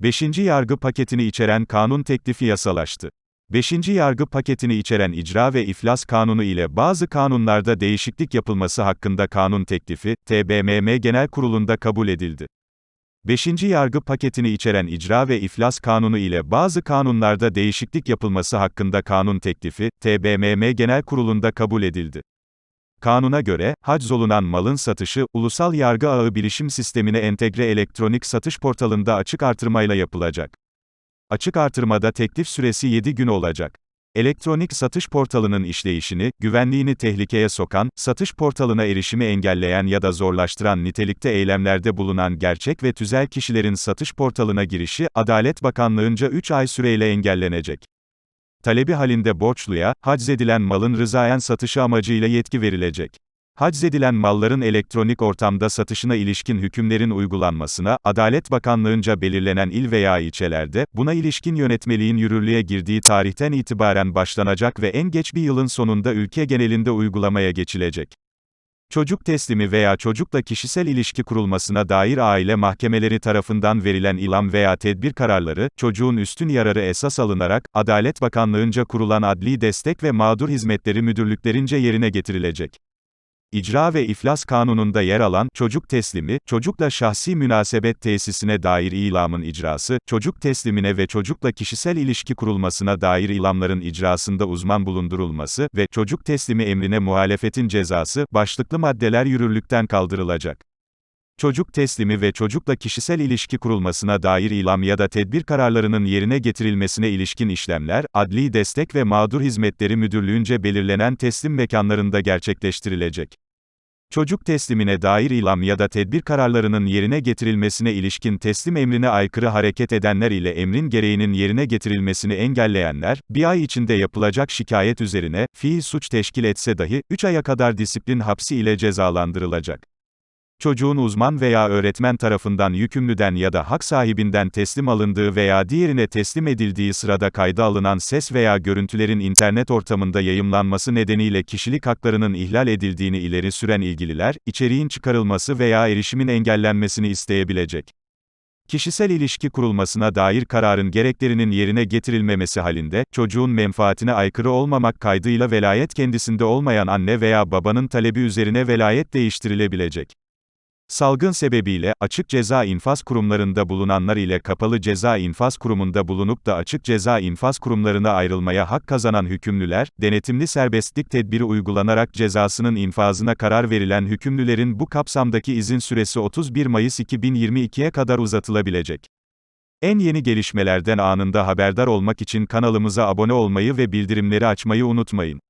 5. yargı paketini içeren kanun teklifi yasalaştı. 5. yargı paketini içeren icra ve iflas kanunu ile bazı kanunlarda değişiklik yapılması hakkında kanun teklifi, TBMM Genel Kurulu'nda kabul edildi. 5. yargı paketini içeren icra ve iflas kanunu ile bazı kanunlarda değişiklik yapılması hakkında kanun teklifi, TBMM Genel Kurulu'nda kabul edildi. Kanuna göre, haczolunan malın satışı, ulusal yargı ağı bilişim sistemine entegre elektronik satış portalında açık artırmayla yapılacak. Açık artırmada teklif süresi 7 gün olacak. Elektronik satış portalının işleyişini, güvenliğini tehlikeye sokan, satış portalına erişimi engelleyen ya da zorlaştıran nitelikte eylemlerde bulunan gerçek ve tüzel kişilerin satış portalına girişi, Adalet Bakanlığınca 3 ay süreyle engellenecek. Talebi halinde borçluya, haczedilen malın rızaen satışı amacıyla yetki verilecek. Haczedilen malların elektronik ortamda satışına ilişkin hükümlerin uygulanmasına, Adalet Bakanlığınca belirlenen il veya ilçelerde, buna ilişkin yönetmeliğin yürürlüğe girdiği tarihten itibaren başlanacak ve en geç bir yılın sonunda ülke genelinde uygulamaya geçilecek. Çocuk teslimi veya çocukla kişisel ilişki kurulmasına dair aile mahkemeleri tarafından verilen ilam veya tedbir kararları, çocuğun üstün yararı esas alınarak, Adalet Bakanlığınca kurulan Adli Destek ve Mağdur Hizmetleri Müdürlüklerince yerine getirilecek. İcra ve İflas Kanunu'nda yer alan, çocuk teslimi, çocukla şahsi münasebet tesisine dair ilamın icrası, çocuk teslimine ve çocukla kişisel ilişki kurulmasına dair ilamların icrasında uzman bulundurulması ve çocuk teslimi emrine muhalefetin cezası, başlıklı maddeler yürürlükten kaldırılacak. Çocuk teslimi ve çocukla kişisel ilişki kurulmasına dair ilam ya da tedbir kararlarının yerine getirilmesine ilişkin işlemler, Adli Destek ve Mağdur Hizmetleri Müdürlüğünce belirlenen teslim mekanlarında gerçekleştirilecek. Çocuk teslimine dair ilam ya da tedbir kararlarının yerine getirilmesine ilişkin teslim emrine aykırı hareket edenler ile emrin gereğinin yerine getirilmesini engelleyenler, bir ay içinde yapılacak şikayet üzerine, fiil suç teşkil etse dahi, 3 aya kadar disiplin hapsi ile cezalandırılacak. Çocuğun uzman veya öğretmen tarafından yükümlüden ya da hak sahibinden teslim alındığı veya diğerine teslim edildiği sırada kayda alınan ses veya görüntülerin internet ortamında yayımlanması nedeniyle kişilik haklarının ihlal edildiğini ileri süren ilgililer, içeriğin çıkarılması veya erişimin engellenmesini isteyebilecek. Kişisel ilişki kurulmasına dair kararın gereklerinin yerine getirilmemesi halinde, çocuğun menfaatine aykırı olmamak kaydıyla velayet kendisinde olmayan anne veya babanın talebi üzerine velayet değiştirilebilecek. Salgın sebebiyle, açık ceza infaz kurumlarında bulunanlar ile kapalı ceza infaz kurumunda bulunup da açık ceza infaz kurumlarına ayrılmaya hak kazanan hükümlüler, denetimli serbestlik tedbiri uygulanarak cezasının infazına karar verilen hükümlülerin bu kapsamdaki izin süresi 31 Mayıs 2022'ye kadar uzatılabilecek. En yeni gelişmelerden anında haberdar olmak için kanalımıza abone olmayı ve bildirimleri açmayı unutmayın.